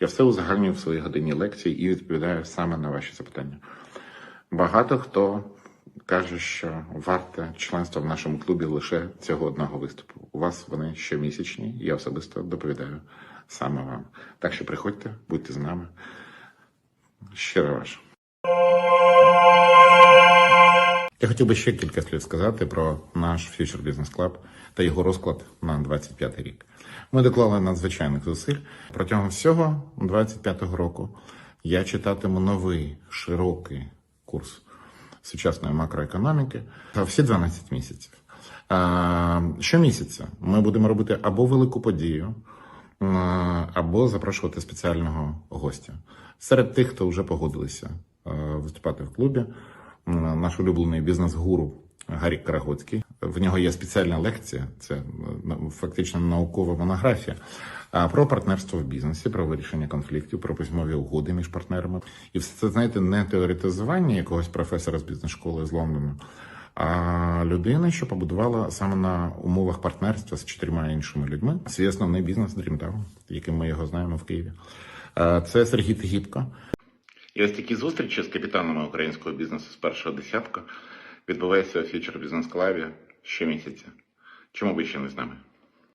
Я все узагальнюю в своїй годині лекцій і відповідаю саме на ваші запитання. Багато хто каже, що варте членство в нашому клубі лише цього одного виступу. У вас вони щомісячні, і я особисто доповідаю саме вам. Так що приходьте, будьте з нами. Щиро ваш. Я хотів би ще кілька слів сказати про наш Future Business Club та його розклад на 25 рік. Ми доклали надзвичайних зусиль. Протягом всього 25-го року я читатиму новий широкий курс сучасної макроекономіки та всі 12 місяців. Щомісяця ми будемо робити або велику подію, або запрошувати спеціального гостя. Серед тих, хто вже погодилися виступати в клубі, наш улюблений бізнес-гуру Гарік Карагоцький. В нього є спеціальна лекція, це е, фактично наукова монографія про партнерство в бізнесі, про вирішення конфліктів, про письмові угоди між партнерами. І все це, знаєте, не теоретизування якогось професора з бізнес-школи з Лондону, а людина, що побудувала саме на умовах партнерства з чотирма іншими людьми свій основний бізнес Dreamtown, яким ми його знаємо в Києві. Це Сергій Тигіпко. Ось такі зустрічі з капітанами українського бізнесу з першого десятка відбуваються у Future Business Club щомісяця. Чому ви ще не з нами?